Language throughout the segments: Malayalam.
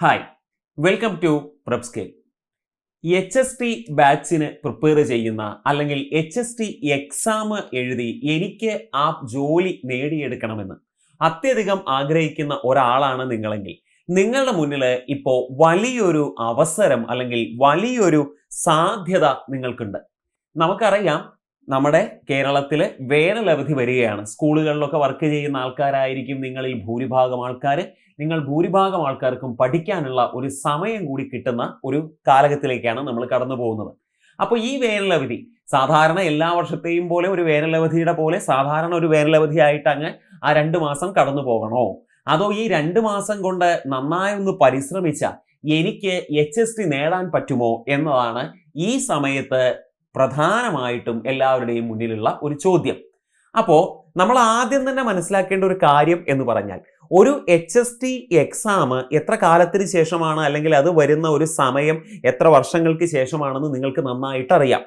ഹായ് വെൽക്കം ടു പ്രബ്സ്കേൽ എച്ച് എസ് ടി ബാച്ചിന് പ്രിപ്പയർ ചെയ്യുന്ന അല്ലെങ്കിൽ എച്ച് എസ് ടി എക്സാം എഴുതി എനിക്ക് ആ ജോലി നേടിയെടുക്കണമെന്ന് അത്യധികം ആഗ്രഹിക്കുന്ന ഒരാളാണ് നിങ്ങളെങ്കിൽ. നിങ്ങളുടെ മുന്നിൽ ഇപ്പോൾ വലിയൊരു അവസരം അല്ലെങ്കിൽ വലിയൊരു സാധ്യത നിങ്ങൾക്കുണ്ട്. നമുക്കറിയാം നമ്മുടെ കേരളത്തിൽ വേനലവധി വരികയാണ്. സ്കൂളുകളിലൊക്കെ വർക്ക് ചെയ്യുന്ന ആൾക്കാരായിരിക്കും നിങ്ങളിൽ ഭൂരിഭാഗം ആൾക്കാർ നിങ്ങൾ ഭൂരിഭാഗം ആൾക്കാർക്കും പഠിക്കാനുള്ള ഒരു സമയം കൂടി കിട്ടുന്ന ഒരു കാലഘട്ടത്തിലേക്കാണ് നമ്മൾ കടന്നു പോകുന്നത്. അപ്പോൾ ഈ വേനലവധി സാധാരണ എല്ലാ വർഷത്തെയും പോലെ ഒരു വേനലവധിയുടെ പോലെ സാധാരണ ഒരു വേനലവധി ആയിട്ട് അങ്ങ് ആ രണ്ട് മാസം കടന്നു പോകണോ? അതോ ഈ രണ്ട് മാസം കൊണ്ട് നന്നായി ഒന്ന് പരിശ്രമിച്ച എനിക്ക് എച്ച് എസ് ടി നേടാൻ പറ്റുമോ എന്നതാണ് ഈ സമയത്ത് പ്രധാനമായിട്ടും എല്ലാവരുടെയും മുന്നിലുള്ള ഒരു ചോദ്യം. അപ്പോൾ നമ്മൾ ആദ്യം തന്നെ മനസ്സിലാക്കേണ്ട ഒരു കാര്യം എന്ന് പറഞ്ഞാൽ ഒരു എച്ച് എസ് ടി എക്സാം എത്ര കാലത്തിന് ശേഷമാണ് അല്ലെങ്കിൽ അത് വരുന്ന ഒരു സമയം എത്ര വർഷങ്ങൾക്ക് ശേഷമാണെന്ന് നിങ്ങൾക്ക് നന്നായിട്ട് അറിയാം.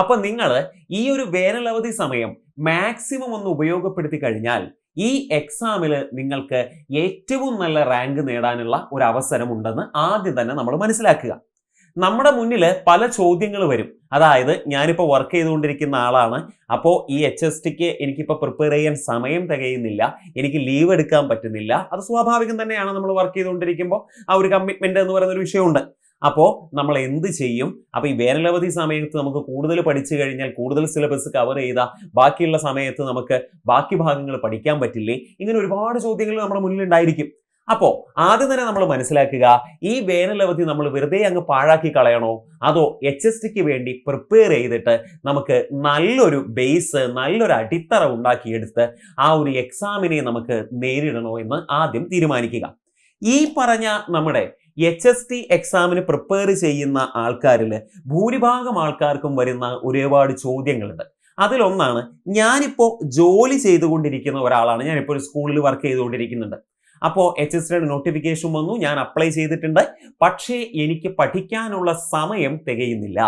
അപ്പൊ നിങ്ങൾ ഈ ഒരു വേനലവധി സമയം മാക്സിമം ഒന്ന് ഉപയോഗപ്പെടുത്തി കഴിഞ്ഞാൽ ഈ എക്സാമിൽ നിങ്ങൾക്ക് ഏറ്റവും നല്ല റാങ്ക് നേടാനുള്ള ഒരു അവസരം ഉണ്ടെന്ന് ആദ്യം തന്നെ നമ്മൾ മനസ്സിലാക്കുക. നമ്മുടെ മുന്നിൽ പല ചോദ്യങ്ങൾ വരും. അതായത് ഞാനിപ്പോൾ വർക്ക് ചെയ്തുകൊണ്ടിരിക്കുന്ന ആളാണ്. അപ്പോൾ ഈ എച്ച് എസ് ടിക്ക് എനിക്കിപ്പോൾ പ്രിപ്പയർ ചെയ്യാൻ സമയം തികയുന്നില്ല. എനിക്ക് ലീവ് എടുക്കാൻ പറ്റുന്നില്ല. അത് സ്വാഭാവികം തന്നെയാണ് നമ്മൾ വർക്ക് ചെയ്തുകൊണ്ടിരിക്കുമ്പോൾ ആ ഒരു കമ്മിറ്റ്മെന്റ് എന്ന് പറയുന്ന ഒരു വിഷയമുണ്ട്. അപ്പോൾ നമ്മൾ എന്ത് ചെയ്യും? അപ്പോൾ ഈ വേനലവധി സമയത്ത് നമുക്ക് കൂടുതൽ പഠിച്ചു കഴിഞ്ഞാൽ കൂടുതൽ സിലബസ് കവർ ചെയ്താൽ ബാക്കിയുള്ള സമയത്ത് നമുക്ക് ബാക്കി ഭാഗങ്ങൾ പഠിക്കാൻ പറ്റില്ലേ? ഇങ്ങനെ ഒരുപാട് ചോദ്യങ്ങൾ നമ്മുടെ മുന്നിൽ ഉണ്ടായിരിക്കും അപ്പോൾ ആദ്യം തന്നെ നമ്മൾ മനസ്സിലാക്കുക ഈ വേനലവധി നമ്മൾ വെറുതെ അങ്ങ് പാഴാക്കി കളയണോ? അതോ എച്ച് എസ് ടിക്ക് വേണ്ടി പ്രിപ്പയർ ചെയ്തിട്ട് നമുക്ക് നല്ലൊരു ബേസ് നല്ലൊരു അടിത്തറ ഉണ്ടാക്കിയെടുത്ത് ആ ഒരു എക്സാമിനെ നമുക്ക് നേരിടണോ എന്ന് ആദ്യം തീരുമാനിക്കുക. ഈ പറഞ്ഞ നമ്മുടെ എച്ച് എസ് ടി എക്സാമിന് പ്രിപ്പയർ ചെയ്യുന്ന ആൾക്കാരിൽ ഭൂരിഭാഗം ആൾക്കാർക്കും വരുന്ന ഒരുപാട് ചോദ്യങ്ങളുണ്ട്. അതിലൊന്നാണ് ഞാനിപ്പോൾ ജോലി ചെയ്തുകൊണ്ടിരിക്കുന്ന ഒരാളാണ്. ഞാനിപ്പോൾ ഒരു സ്കൂളിൽ വർക്ക് ചെയ്തുകൊണ്ടിരിക്കുന്നുണ്ട്. അപ്പോൾ എച്ച് എസ് സിയുടെ നോട്ടിഫിക്കേഷൻ വന്നു ഞാൻ അപ്ലൈ ചെയ്തിട്ടുണ്ട്. പക്ഷേ എനിക്ക് പഠിക്കാനുള്ള സമയം തികയുന്നില്ല.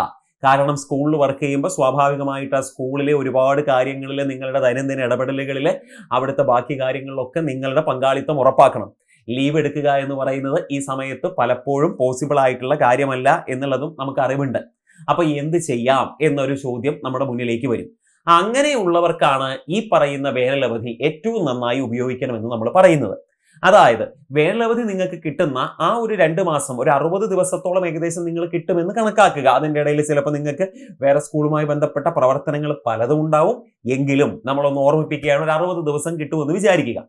കാരണം സ്കൂളിൽ വർക്ക് ചെയ്യുമ്പോൾ സ്വാഭാവികമായിട്ട് ആ സ്കൂളിലെ ഒരുപാട് കാര്യങ്ങളിൽ നിങ്ങളുടെ ദൈനംദിന ഇടപെടലുകളിൽ അവിടുത്തെ ബാക്കി കാര്യങ്ങളിലൊക്കെ നിങ്ങളുടെ പങ്കാളിത്തം ഉറപ്പാക്കണം. ലീവ് എടുക്കുക എന്ന് പറയുന്നത് ഈ സമയത്ത് പലപ്പോഴും പോസിബിൾ ആയിട്ടുള്ള കാര്യമല്ല എന്നുള്ളതും നമുക്ക് അറിവുണ്ട്. അപ്പൊ എന്ത് ചെയ്യാം എന്നൊരു ചോദ്യം നമ്മുടെ മുന്നിലേക്ക് വരും. അങ്ങനെയുള്ളവർക്കാണ് ഈ പറയുന്ന വേനലവധി ഏറ്റവും നന്നായി ഉപയോഗിക്കണമെന്ന് നമ്മൾ പറയുന്നത്. അതായത് വേനലവധി നിങ്ങൾക്ക് കിട്ടുന്ന ആ ഒരു രണ്ട് മാസം ഒരു അറുപത് ദിവസത്തോളം ഏകദേശം നിങ്ങൾ കിട്ടുമെന്ന് കണക്കാക്കുക. അതിന്റെ ഇടയിൽ ചിലപ്പോൾ നിങ്ങൾക്ക് വേറെ സ്കൂളുമായി ബന്ധപ്പെട്ട പ്രവർത്തനങ്ങൾ പലതും ഉണ്ടാവും. എങ്കിലും നമ്മളൊന്ന് ഓർമ്മിപ്പിക്കുകയാണ് ഒരു അറുപത് ദിവസം കിട്ടുമെന്ന് വിചാരിക്കുക.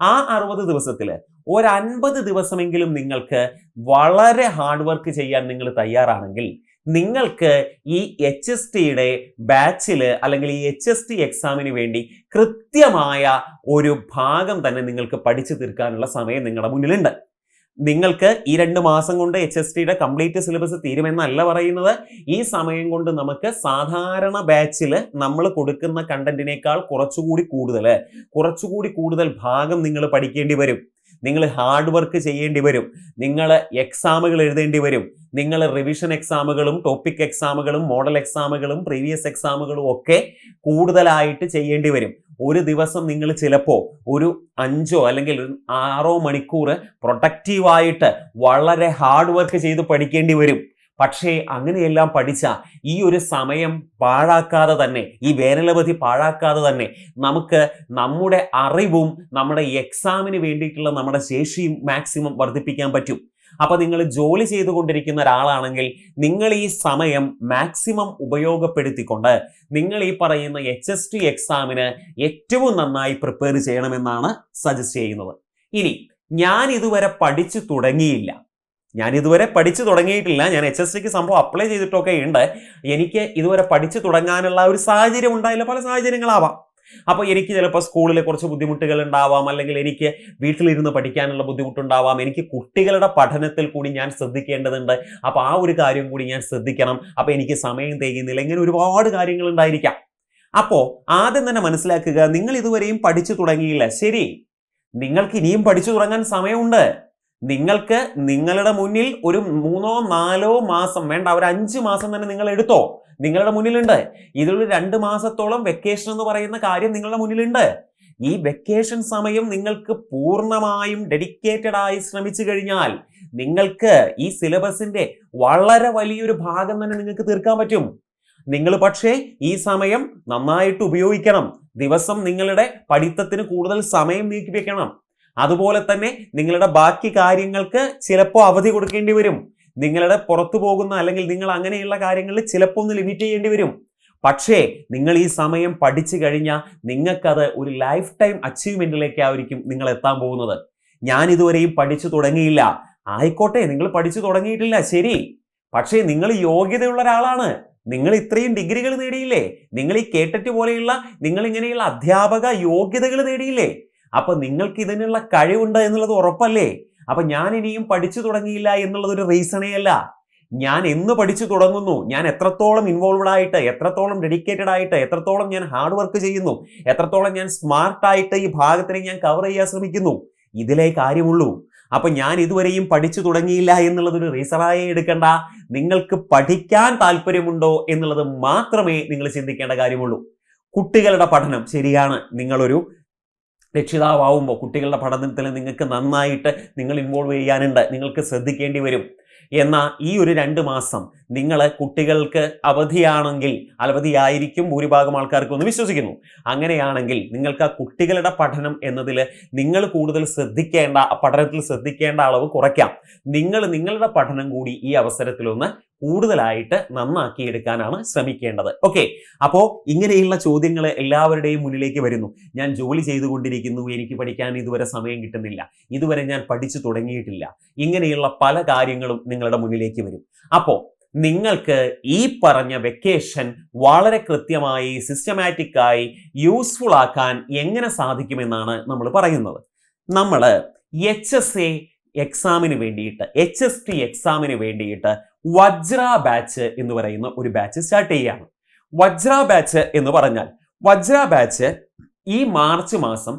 ആ അറുപത് ദിവസത്തിൽ ഒരു അൻപത് ദിവസമെങ്കിലും നിങ്ങൾക്ക് വളരെ ഹാർഡ് വർക്ക് ചെയ്യാൻ നിങ്ങൾ തയ്യാറാണെങ്കിൽ നിങ്ങൾക്ക് ഈ എച്ച് എസ് ടിയുടെ ബാച്ചിൽ അല്ലെങ്കിൽ ഈ എച്ച് എസ് ടി എക്സാമിന് വേണ്ടി കൃത്യമായ ഒരു ഭാഗം തന്നെ നിങ്ങൾക്ക് പഠിച്ചു തീർക്കാനുള്ള സമയം നിങ്ങളുടെ മുന്നിലുണ്ട്. നിങ്ങൾക്ക് ഈ രണ്ട് മാസം കൊണ്ട് എച്ച് എസ് ടിയുടെ കംപ്ലീറ്റ് സിലബസ് തീരുമെന്നല്ല പറയുന്നത്. ഈ സമയം കൊണ്ട് നമുക്ക് സാധാരണ ബാച്ചിൽ നമ്മൾ കൊടുക്കുന്ന കണ്ടന്റിനേക്കാൾ കുറച്ചുകൂടി കൂടുതൽ കുറച്ചുകൂടി കൂടുതൽ ഭാഗം നിങ്ങൾ പഠിക്കേണ്ടി വരും. നിങ്ങൾ ഹാർഡ് വർക്ക് ചെയ്യേണ്ടി വരും. നിങ്ങൾ എക്സാമുകൾ എഴുതേണ്ടി വരും. നിങ്ങൾ റിവിഷൻ എക്സാമുകളും ടോപ്പിക് എക്സാമുകളും മോഡൽ എക്സാമുകളും പ്രീവിയസ് എക്സാമുകളും ഒക്കെ കൂടുതലായിട്ട് ചെയ്യേണ്ടി വരും. ഒരു ദിവസം നിങ്ങൾ ചിലപ്പോൾ ഒരു അഞ്ചോ അല്ലെങ്കിൽ ആറോ മണിക്കൂർ പ്രൊട്ടക്റ്റീവായിട്ട് വളരെ ഹാർഡ് വർക്ക് ചെയ്ത് പഠിക്കേണ്ടി വരും. പക്ഷേ അങ്ങനെയെല്ലാം പഠിച്ച ഈ ഒരു സമയം പാഴാക്കാതെ തന്നെ ഈ വേനലവധി പാഴാക്കാതെ തന്നെ നമുക്ക് നമ്മുടെ അറിവും നമ്മുടെ എക്സാമിന് വേണ്ടിയിട്ടുള്ള നമ്മുടെ ശേഷിയും മാക്സിമം വർദ്ധിപ്പിക്കാൻ പറ്റും. അപ്പോൾ നിങ്ങൾ ജോലി ചെയ്തുകൊണ്ടിരിക്കുന്ന ഒരാളാണെങ്കിൽ നിങ്ങൾ ഈ സമയം മാക്സിമം ഉപയോഗപ്പെടുത്തിക്കൊണ്ട് നിങ്ങൾ ഈ പറയുന്ന എച്ച് എസ് ടി എക്സാമിന് ഏറ്റവും നന്നായി പ്രിപ്പയർ ചെയ്യണമെന്നാണ് സജസ്റ്റ് ചെയ്യുന്നത്. ഇനി ഞാൻ ഇതുവരെ പഠിച്ചു തുടങ്ങിയില്ല. ഞാൻ ഇതുവരെ പഠിച്ചു തുടങ്ങിയിട്ടില്ല. ഞാൻ എച്ച് എസ് ടിക്ക് സംഭവം അപ്ലൈ ചെയ്തിട്ടൊക്കെ ഉണ്ട്. എനിക്ക് ഇതുവരെ പഠിച്ചു തുടങ്ങാനുള്ള ഒരു സാഹചര്യം ഉണ്ടായില്ല. പല സാഹചര്യങ്ങളാവാം. അപ്പോൾ എനിക്ക് ചിലപ്പോൾ സ്കൂളിൽ കുറച്ച് ബുദ്ധിമുട്ടുകൾ ഉണ്ടാവാം. അല്ലെങ്കിൽ എനിക്ക് വീട്ടിലിരുന്ന് പഠിക്കാനുള്ള ബുദ്ധിമുട്ടുണ്ടാവാം. എനിക്ക് കുട്ടികളുടെ പഠനത്തിൽ കൂടി ഞാൻ ശ്രദ്ധിക്കേണ്ടതുണ്ട്. അപ്പോൾ ആ ഒരു കാര്യം കൂടി ഞാൻ ശ്രദ്ധിക്കണം. അപ്പോൾ എനിക്ക് സമയം തേകുന്നില്ല ഇങ്ങനെ ഒരുപാട് കാര്യങ്ങൾ ഉണ്ടായിരിക്കാം. അപ്പോൾ ആദ്യം തന്നെ മനസ്സിലാക്കുക നിങ്ങൾ ഇതുവരെയും പഠിച്ചു തുടങ്ങിയില്ല. ശരി. നിങ്ങൾക്ക് ഇനിയും പഠിച്ചു തുടങ്ങാൻ സമയമുണ്ട്. നിങ്ങൾക്ക് നിങ്ങളുടെ മുന്നിൽ ഒരു മൂന്നോ നാലോ മാസം വേണ്ട ഒരു അഞ്ച് മാസം തന്നെ നിങ്ങൾ എടുത്തോ. നിങ്ങളുടെ മുന്നിലുണ്ട്. ഇതിലൊരു രണ്ട് മാസത്തോളം വെക്കേഷൻ എന്ന് പറയുന്ന കാര്യം നിങ്ങളുടെ മുന്നിലുണ്ട്. ഈ വെക്കേഷൻ സമയം നിങ്ങൾക്ക് പൂർണമായും ഡെഡിക്കേറ്റഡ് ആയി ശ്രമിച്ചു കഴിഞ്ഞാൽ നിങ്ങൾക്ക് ഈ സിലബസിന്റെ വളരെ വലിയൊരു ഭാഗം തന്നെ നിങ്ങൾക്ക് തീർക്കാൻ പറ്റും. നിങ്ങൾ പക്ഷേ ഈ സമയം നന്നായിട്ട് ഉപയോഗിക്കണം. ദിവസം നിങ്ങളുടെ പഠിത്തത്തിന് കൂടുതൽ സമയം നീക്കി വെക്കണം അതുപോലെ തന്നെ നിങ്ങളുടെ ബാക്കി കാര്യങ്ങൾക്ക് ചിലപ്പോൾ അവധി കൊടുക്കേണ്ടി വരും. നിങ്ങളുടെ പുറത്തു പോകുന്ന അല്ലെങ്കിൽ നിങ്ങൾ അങ്ങനെയുള്ള കാര്യങ്ങളിൽ ചിലപ്പോൾ ഒന്ന് ലിമിറ്റ് ചെയ്യേണ്ടി വരും. പക്ഷേ നിങ്ങൾ ഈ സമയം പഠിച്ചു കഴിഞ്ഞാൽ നിങ്ങൾക്കത് ഒരു ലൈഫ് ടൈം അച്ചീവ്മെന്റിലേക്കായിരിക്കും നിങ്ങൾ എത്താൻ പോകുന്നത്. ഞാൻ ഇതുവരെയും പഠിച്ചു തുടങ്ങിയില്ല. ആയിക്കോട്ടെ നിങ്ങൾ പഠിച്ചു തുടങ്ങിയിട്ടില്ല ശരി. പക്ഷേ നിങ്ങൾ യോഗ്യതയുള്ള ഒരാളാണ്. നിങ്ങൾ ഇത്രയും ഡിഗ്രികൾ നേടിയില്ലേ? നിങ്ങൾ ഈ കേട്ടറ്റ് പോലെയുള്ള നിങ്ങൾ ഇങ്ങനെയുള്ള അധ്യാപക യോഗ്യതകൾ നേടിയില്ലേ? അപ്പൊ നിങ്ങൾക്ക് ഇതിനുള്ള കഴിവുണ്ട് എന്നുള്ളത് ഉറപ്പല്ലേ? അപ്പൊ ഞാൻ ഇനിയും പഠിച്ചു തുടങ്ങിയില്ല എന്നുള്ളത് ഒരു റീസണേ അല്ല ഞാൻ എന്ന് പഠിച്ചു തുടങ്ങുന്നു ഞാൻ എത്രത്തോളം ഇൻവോൾവ്ഡ് ആയിട്ട് എത്രത്തോളം ഡെഡിക്കേറ്റഡ് ആയിട്ട് എത്രത്തോളം ഞാൻ ഹാർഡ് വർക്ക് ചെയ്യുന്നു എത്രത്തോളം ഞാൻ സ്മാർട്ട് ആയിട്ട് ഈ ഭാഗത്തിനെ ഞാൻ കവർ ചെയ്യാൻ ശ്രമിക്കുന്നു ഇതിലേ കാര്യമുള്ളൂ. അപ്പൊ ഞാൻ ഇതുവരെയും പഠിച്ചു തുടങ്ങിയില്ല എന്നുള്ളത് ഒരു റീസണായി എടുക്കണ്ട. നിങ്ങൾക്ക് പഠിക്കാൻ താല്പര്യമുണ്ടോ എന്നുള്ളത് മാത്രമേ നിങ്ങൾ ചിന്തിക്കേണ്ട കാര്യമുള്ളൂ. കുട്ടികളുടെ പഠനം ശരിയാണ്. നിങ്ങളൊരു രക്ഷിതാവുമ്പോൾ കുട്ടികളുടെ പഠനത്തിൽ നിങ്ങൾക്ക് നന്നായിട്ട് നിങ്ങൾ ഇൻവോൾവ് ചെയ്യാനുണ്ട് നിങ്ങൾക്ക് ശ്രദ്ധിക്കേണ്ടി വരും. എന്നാൽ ഈ ഒരു രണ്ട് മാസം നിങ്ങൾ കുട്ടികൾക്ക് അവധിയാണെങ്കിൽ അവധിയായിരിക്കും ഭൂരിഭാഗം ആൾക്കാർക്ക് ഒന്ന് വിശ്വസിക്കുന്നു. അങ്ങനെയാണെങ്കിൽ നിങ്ങൾക്ക് ആ കുട്ടികളുടെ പഠനം എന്നതിൽ നിങ്ങൾ കൂടുതൽ ശ്രദ്ധിക്കേണ്ട പഠനത്തിൽ ശ്രദ്ധിക്കേണ്ട അളവ് കുറയ്ക്കാം. നിങ്ങൾ നിങ്ങളുടെ പഠനം കൂടി ഈ അവസരത്തിലൊന്ന് കൂടുതലായിട്ട് നന്നാക്കി എടുക്കാനാണ് ശ്രമിക്കേണ്ടത്. ഓക്കെ അപ്പോൾ ഇങ്ങനെയുള്ള ചോദ്യങ്ങൾ എല്ലാവരുടെയും മുന്നിലേക്ക് വരുന്നു. ഞാൻ ജോലി ചെയ്തുകൊണ്ടിരിക്കുന്നു. എനിക്ക് പഠിക്കാൻ ഇതുവരെ സമയം കിട്ടുന്നില്ല. ഇതുവരെ ഞാൻ പഠിച്ചു തുടങ്ങിയിട്ടില്ല. ഇങ്ങനെയുള്ള പല കാര്യങ്ങളും നിങ്ങളുടെ മുന്നിലേക്ക് വരും. അപ്പോൾ നിങ്ങൾക്ക് ഈ പറഞ്ഞ വെക്കേഷൻ വളരെ കൃത്യമായി സിസ്റ്റമാറ്റിക്കായി യൂസ്ഫുൾ ആക്കാൻ എങ്ങനെ സാധിക്കുമെന്നാണ് നമ്മൾ പറയുന്നത്. നമ്മൾ എച്ച് എസ് എ എക്സാമിന് വേണ്ടിയിട്ട് എച്ച് എസ് ടി എക്സാമിന് വേണ്ടിയിട്ട് വജ്ര ബാച്ച് എന്ന് പറയുന്ന ഒരു ബാച്ച് സ്റ്റാർട്ട് ചെയ്യുകയാണ്. വജ്ര ബാച്ച് എന്ന് പറഞ്ഞാൽ വജ്ര ബാച്ച് ഈ മാർച്ച് മാസം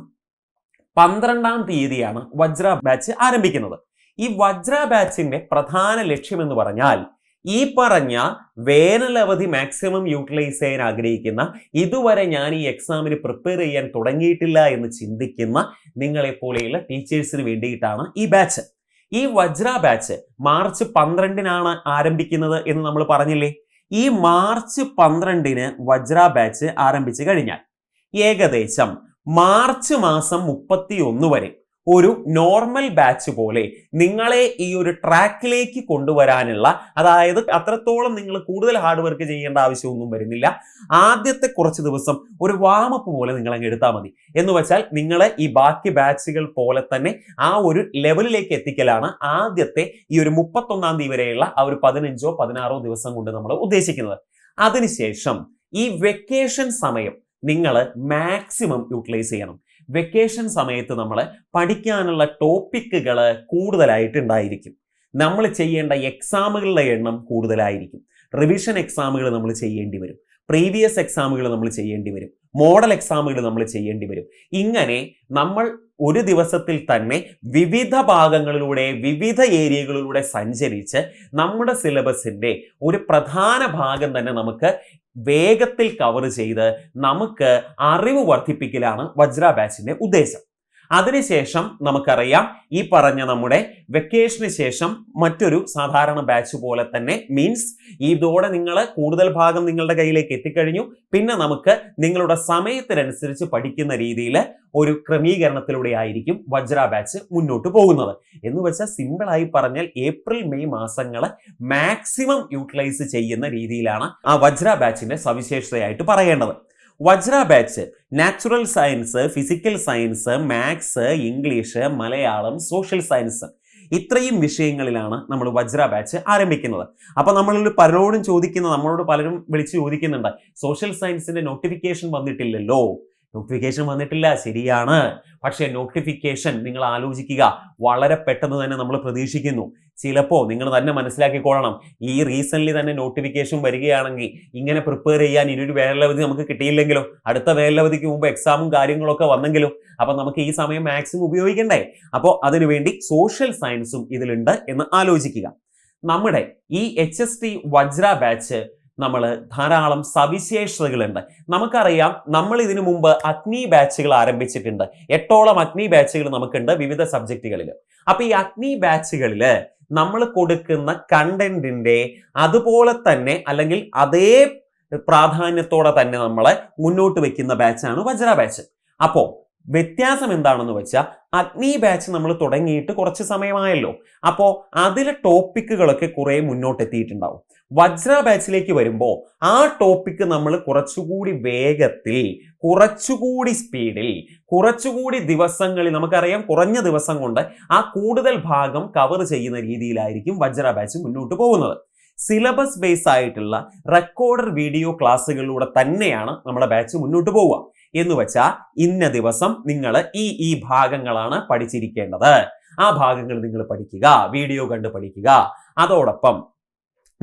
പന്ത്രണ്ടാം തീയതിയാണ് വജ്ര ബാച്ച് ആരംഭിക്കുന്നത്. ഈ വജ്ര ബാച്ചിന്റെ പ്രധാന ലക്ഷ്യം എന്ന് പറഞ്ഞാൽ ഈ പറഞ്ഞ വേനലവധി മാക്സിമം യൂട്ടിലൈസ് ചെയ്യാൻ ആഗ്രഹിക്കുന്ന ഇതുവരെ ഞാൻ ഈ എക്സാമിന് പ്രിപ്പയർ ചെയ്യാൻ തുടങ്ങിയിട്ടില്ല എന്ന് ചിന്തിക്കുന്ന നിങ്ങളെ പോലെയുള്ള ടീച്ചേഴ്സിന് വേണ്ടിയിട്ടാണ് ഈ ബാച്ച് ഈ വജ്ര ബാച്ച് മാർച്ച് പന്ത്രണ്ടിനാണ് ആരംഭിക്കുന്നത് എന്ന് നമ്മൾ പറഞ്ഞില്ലേ? ഈ മാർച്ച് പന്ത്രണ്ടിന് വജ്ര ബാച്ച് ആരംഭിച്ചു കഴിഞ്ഞാൽ ഏകദേശം മാർച്ച് മാസം മുപ്പത്തി ഒന്ന് വരെ ഒരു നോർമൽ ബാച്ച് പോലെ നിങ്ങളെ ഈ ഒരു ട്രാക്കിലേക്ക് കൊണ്ടുവരാനുള്ള അതായത് അത്രത്തോളം നിങ്ങൾ കൂടുതൽ ഹാർഡ് വർക്ക് ചെയ്യേണ്ട ആവശ്യമൊന്നും വരുന്നില്ല. ആദ്യത്തെ കുറച്ച് ദിവസം ഒരു വാമപ്പ് പോലെ നിങ്ങൾ അങ്ങ് എടുത്താൽ മതി. എന്ന് വെച്ചാൽ നിങ്ങളെ ഈ ബാക്കി ബാച്ചുകൾ പോലെ തന്നെ ആ ഒരു ലെവലിലേക്ക് എത്തിക്കലാണ് ആദ്യത്തെ ഈ ഒരു മുപ്പത്തൊന്നാം തീയതി വരെയുള്ള ആ ഒരു പതിനഞ്ചോ പതിനാറോ ദിവസം കൊണ്ട് നമ്മൾ ഉദ്ദേശിക്കുന്നത്. അതിനുശേഷം ഈ വെക്കേഷൻ സമയം നിങ്ങൾ മാക്സിമം യൂട്ടിലൈസ് ചെയ്യണം. വെക്കേഷൻ സമയത്ത് നമ്മൾ പഠിക്കാനുള്ള ടോപ്പിക്കുകൾ കൂടുതലായിട്ട് ഉണ്ടായിരിക്കും നമ്മൾ ചെയ്യേണ്ട എക്സാമുകളുടെ എണ്ണം കൂടുതലായിരിക്കും. റിവിഷൻ എക്സാമുകൾ നമ്മൾ ചെയ്യേണ്ടി വരും. പ്രീവിയസ് എക്സാമുകൾ നമ്മൾ ചെയ്യേണ്ടി വരും. മോഡൽ എക്സാമുകൾ നമ്മൾ ചെയ്യേണ്ടി വരും. ഇങ്ങനെ നമ്മൾ ഒരു ദിവസത്തിൽ തന്നെ വിവിധ ഭാഗങ്ങളിലൂടെ വിവിധ ഏരിയകളിലൂടെ സഞ്ചരിച്ച് നമ്മുടെ സിലബസിന്റെ ഒരു പ്രധാന ഭാഗം തന്നെ നമുക്ക് വേഗത്തിൽ കവർ ചെയ്ത് നമുക്ക് അറിവ് വർദ്ധിപ്പിക്കലാണ് വജ്ര ബാച്ചിന്റെ ഉദ്ദേശം. അതിനുശേഷം നമുക്കറിയാം ഈ പറഞ്ഞ നമ്മുടെ വെക്കേഷന് ശേഷം മറ്റൊരു സാധാരണ ബാച്ച് പോലെ തന്നെ മീൻസ് ഇതോടെ നിങ്ങൾ കൂടുതൽ ഭാഗം നിങ്ങളുടെ കയ്യിലേക്ക് എത്തിക്കഴിഞ്ഞു. പിന്നെ നമുക്ക് നിങ്ങളുടെ സമയത്തിനനുസരിച്ച് പഠിക്കുന്ന രീതിയിൽ ഒരു ക്രമീകരണത്തിലൂടെ ആയിരിക്കും വജ്ര ബാച്ച് മുന്നോട്ട് പോകുന്നത്. എന്ന് വെച്ചാൽ സിമ്പിളായി പറഞ്ഞാൽ ഏപ്രിൽ മെയ് മാസങ്ങൾ മാക്സിമം യൂട്ടിലൈസ് ചെയ്യുന്ന രീതിയിലാണ് ആ വജ്ര ബാച്ചിന്റെ സവിശേഷതയായിട്ട് പറയേണ്ടത്. Vajra batch natural science physical science maths English Malayalam social science ഇത്രയും വിഷയങ്ങളിലാണ് നമ്മൾ വജ്ര ബാച്ച് ആരംഭിക്കുന്നത്. അപ്പോൾ നമ്മളൊരു പലരോടും ചോദിക്കുന്ന നമ്മളോട് പലരും വിളിച്ച് ചോദിക്കുന്നുണ്ട് സോഷ്യൽ സയൻസിന്റെ നോട്ടിഫിക്കേഷൻ വന്നിട്ടില്ലല്ലോ? നോട്ടിഫിക്കേഷൻ വന്നിട്ടില്ല ശരിയാണ്. പക്ഷേ നോട്ടിഫിക്കേഷൻ നിങ്ങൾ ആലോചിക്കുക വളരെ പെട്ടെന്ന് തന്നെ നമ്മൾ പ്രതീക്ഷിക്കുന്നു. ചിലപ്പോൾ നിങ്ങൾ തന്നെ മനസ്സിലാക്കിക്കോളണം ഈ റീസെന്റ്ലി തന്നെ നോട്ടിഫിക്കേഷൻ വരികയാണെങ്കിൽ ഇങ്ങനെ പ്രിപ്പയർ ചെയ്യാൻ ഇനിയൊരു വേനലവധി നമുക്ക് കിട്ടിയില്ലെങ്കിലോ? അടുത്ത വേനലവധിക്ക് മുമ്പ് എക്സാമും കാര്യങ്ങളൊക്കെ വന്നെങ്കിലും? അപ്പം നമുക്ക് ഈ സമയം മാക്സിമം ഉപയോഗിക്കണ്ടേ? അപ്പോൾ അതിനുവേണ്ടി സോഷ്യൽ സയൻസും ഇതിലുണ്ട് എന്ന് ആലോചിക്കുക. നമ്മുടെ ഈ H S T Vajra batch നമ്മൾ ധാരാളം സവിശേഷതകളുണ്ട്. നമുക്കറിയാം നമ്മൾ ഇതിനു മുമ്പ് അഗ്നി ബാച്ചുകൾ ആരംഭിച്ചിട്ടുണ്ട്. എട്ടോളം അഗ്നി ബാച്ചുകൾ നമുക്കുണ്ട് വിവിധ സബ്ജക്റ്റുകളിൽ. അപ്പൊ ഈ അഗ്നി ബാച്ചുകളിൽ നമ്മൾ കൊടുക്കുന്ന കണ്ടന്റിന്റെ അതുപോലെ തന്നെ അല്ലെങ്കിൽ അതേ പ്രാധാന്യത്തോടെ തന്നെ നമ്മളെ മുന്നോട്ട് വെക്കുന്ന ബാച്ചാണ് വജ്ര ബാച്ച്. അപ്പോൾ വ്യത്യാസം എന്താണെന്ന് വെച്ചാൽ അഗ്നി ബാച്ച് നമ്മൾ തുടങ്ങിയിട്ട് കുറച്ച് സമയമായല്ലോ. അപ്പോൾ അതിലെ ടോപ്പിക്കുകളൊക്കെ കുറേ മുന്നോട്ടെത്തിയിട്ടുണ്ടാവും. വജ്ര ബാച്ചിലേക്ക് വരുമ്പോൾ ആ ടോപ്പിക്ക് നമ്മൾ കുറച്ചുകൂടി വേഗത്തിൽ കുറച്ചുകൂടി സ്പീഡിൽ കുറച്ചുകൂടി ദിവസങ്ങളിൽ നമുക്കറിയാം കുറഞ്ഞ ദിവസം കൊണ്ട് ആ കൂടുതൽ ഭാഗം കവർ ചെയ്യുന്ന രീതിയിലായിരിക്കും വജ്ര ബാച്ച് മുന്നോട്ട് പോകുന്നത്. സിലബസ് ബേസ് ആയിട്ടുള്ള റെക്കോർഡർ വീഡിയോ ക്ലാസ്സുകളിലൂടെ തന്നെയാണ് നമ്മുടെ ബാച്ച് മുന്നോട്ട് പോവുക. എന്ന് വെച്ചാൽ ഇന്ന ദിവസം നിങ്ങൾ ഈ ഈ ഭാഗങ്ങളാണ് പഠിച്ചിരിക്കേണ്ടത്. ആ ഭാഗങ്ങൾ നിങ്ങൾ പഠിക്കുക വീഡിയോ കണ്ട് പഠിക്കുക. അതോടൊപ്പം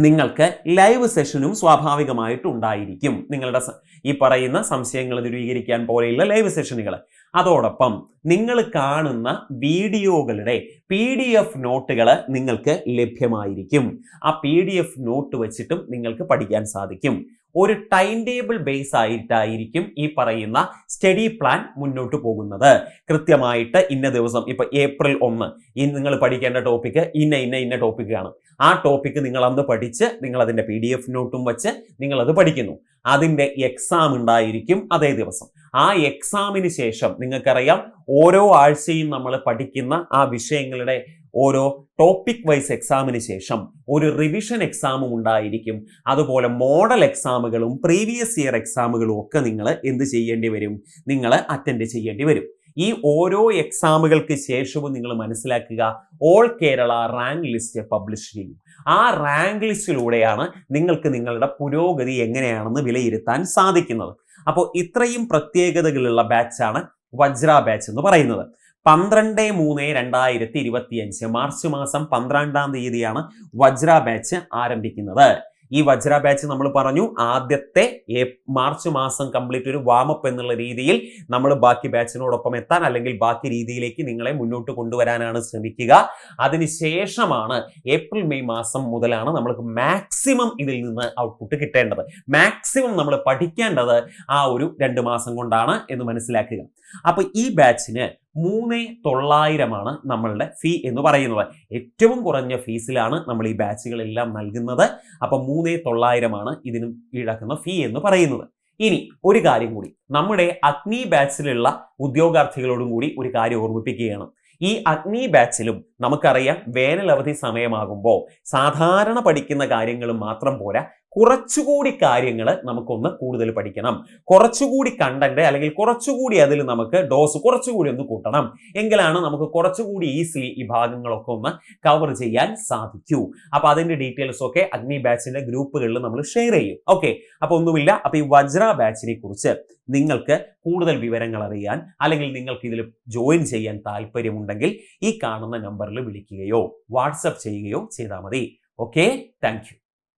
നിങ്ങൾക്ക് ലൈവ് സെഷനും സ്വാഭാവികമായിട്ട് ഉണ്ടായിരിക്കും നിങ്ങളുടെ ഈ പറയുന്ന സംശയങ്ങൾ ദൂരീകരിക്കാൻ പോലെയുള്ള ലൈവ് സെഷനുകൾ. അതോടൊപ്പം നിങ്ങൾ കാണുന്ന വീഡിയോകളുടെ പി ഡി എഫ് നോട്ടുകൾ നിങ്ങൾക്ക് ലഭ്യമായിരിക്കും. ആ പി ഡി എഫ് നോട്ട് വെച്ചിട്ടും നിങ്ങൾക്ക് പഠിക്കാൻ സാധിക്കും. ഒരു ടൈം ടേബിൾ ബേസ് ആയിട്ടായിരിക്കും ഈ പറയുന്ന സ്റ്റഡി പ്ലാൻ മുന്നോട്ട് പോകുന്നത്. കൃത്യമായിട്ട് ഇന്ന ദിവസം ഇപ്പൊ ഏപ്രിൽ ഒന്ന് ഈ നിങ്ങൾ പഠിക്കേണ്ട ടോപ്പിക്ക് ഇന്ന ഇന്ന ഇന്ന ടോപ്പിക്കാണ് ആ ടോപ്പിക്ക് നിങ്ങൾ അന്ന് പഠിച്ച് നിങ്ങൾ അതിന്റെ പി ഡി എഫ് നോട്ടും വെച്ച് നിങ്ങൾ അത് പഠിക്കുന്നു. അതിന്റെ എക്സാം ഉണ്ടായിരിക്കും അതേ ദിവസം. ആ എക്സാമിന് ശേഷം നിങ്ങൾക്കറിയാം ഓരോ ആഴ്ചയും നമ്മൾ പഠിക്കുന്ന ആ വിഷയങ്ങളുടെ ഓരോ ടോപ്പിക് വൈസ് എക്സാമിന് ശേഷം ഒരു റിവിഷൻ എക്സാമും ഉണ്ടായിരിക്കും. അതുപോലെ മോഡൽ എക്സാമുകളും പ്രീവിയസ് ഇയർ എക്സാമുകളും ഒക്കെ നിങ്ങൾ എന്ത് ചെയ്യേണ്ടി വരും? നിങ്ങൾ അറ്റൻഡ് ചെയ്യേണ്ടി വരും. ഈ ഓരോ എക്സാമുകൾക്ക് ശേഷവും നിങ്ങൾ മനസ്സിലാക്കുക all Kerala rank list publish ചെയ്യും. ആ റാങ്ക് ലിസ്റ്റിലൂടെയാണ് നിങ്ങൾക്ക് നിങ്ങളുടെ പുരോഗതി എങ്ങനെയാണെന്ന് വിലയിരുത്താൻ സാധിക്കുന്നത്. അപ്പോൾ ഇത്രയും പ്രത്യേകതകളുള്ള ബാച്ചാണ് വജ്ര ബാച്ച് എന്ന് പറയുന്നത്. പന്ത്രണ്ട് മൂന്ന് രണ്ടായിരത്തി ഇരുപത്തിയഞ്ച്. മാർച്ച് മാസം പന്ത്രണ്ടാം തീയതിയാണ് വജ്ര ബാച്ച് ആരംഭിക്കുന്നത്. ഈ വജ്ര ബാച്ച് നമ്മൾ പറഞ്ഞു ആദ്യത്തെ മാർച്ച് മാസം കംപ്ലീറ്റ് ഒരു വാമപ്പ് എന്നുള്ള രീതിയിൽ നമ്മൾ ബാക്കി ബാച്ചിനോടൊപ്പം എത്താൻ അല്ലെങ്കിൽ ബാക്കി രീതിയിലേക്ക് നിങ്ങളെ മുന്നോട്ട് കൊണ്ടുവരാനാണ് ശ്രമിക്കുക. അതിനുശേഷമാണ് ഏപ്രിൽ മെയ് മാസം മുതലാണ് നമ്മൾക്ക് മാക്സിമം ഇതിൽ നിന്ന് ഔട്ട്പുട്ട് കിട്ടേണ്ടത്. മാക്സിമം നമ്മൾ പഠിക്കേണ്ടത് ആ ഒരു രണ്ട് മാസം കൊണ്ടാണ് എന്ന് മനസ്സിലാക്കുക. അപ്പൊ ഈ ബാച്ചിന് മൂന്ന് തൊള്ളായിരമാണ് നമ്മളുടെ ഫീ എന്ന് പറയുന്നത്. ഏറ്റവും കുറഞ്ഞ ഫീസിലാണ് നമ്മൾ ഈ ബാച്ചുകളെല്ലാം നൽകുന്നത്. അപ്പൊ മൂന്ന് തൊള്ളായിരമാണ് ഇതിന് ഈടാക്കുന്ന ഫീ എന്ന് പറയുന്നത്. ഇനി ഒരു കാര്യം കൂടി. നമ്മുടെ അഗ്നി ബാച്ചിലുള്ള ഉദ്യോഗാർത്ഥികളോടും കൂടി ഒരു കാര്യം ഓർമ്മിപ്പിക്കുകയാണ്. ഈ അഗ്നി ബാച്ചിലും നമുക്കറിയാം വേനലവധി സമയമാകുമ്പോൾ സാധാരണ പഠിക്കുന്ന കാര്യങ്ങൾ മാത്രം പോരാ. കുറച്ചുകൂടി കാര്യങ്ങൾ നമുക്കൊന്ന് കൂടുതൽ പഠിക്കണം. കുറച്ചുകൂടി കണ്ടന്റ് അല്ലെങ്കിൽ കുറച്ചുകൂടി അതിൽ നമുക്ക് ഡോസ് കുറച്ചുകൂടി ഒന്ന് കൂട്ടണം. എങ്കിലാണ് നമുക്ക് കുറച്ചുകൂടി ഈസിലി ഈ ഭാഗങ്ങളൊക്കെ ഒന്ന് കവർ ചെയ്യാൻ സാധിക്കൂ. അപ്പൊ അതിന്റെ ഡീറ്റെയിൽസ് ഒക്കെ അഗ്നി ബാച്ചിന്റെ ഗ്രൂപ്പുകളിൽ നമ്മൾ ഷെയർ ചെയ്യും. ഓക്കെ അപ്പൊ ഒന്നുമില്ല. അപ്പൊ ഈ വജ്ര ബാച്ചിനെ കുറിച്ച് നിങ്ങൾക്ക് കൂടുതൽ വിവരങ്ങൾ അറിയാൻ അല്ലെങ്കിൽ നിങ്ങൾക്ക് ഇതിൽ ജോയിൻ ചെയ്യാൻ താല്പര്യമുണ്ടെങ്കിൽ ഈ കാണുന്ന നമ്പറിൽ വിളിക്കുകയോ വാട്സപ്പ് ചെയ്യുകയോ ചെയ്താൽ മതി. Okay thank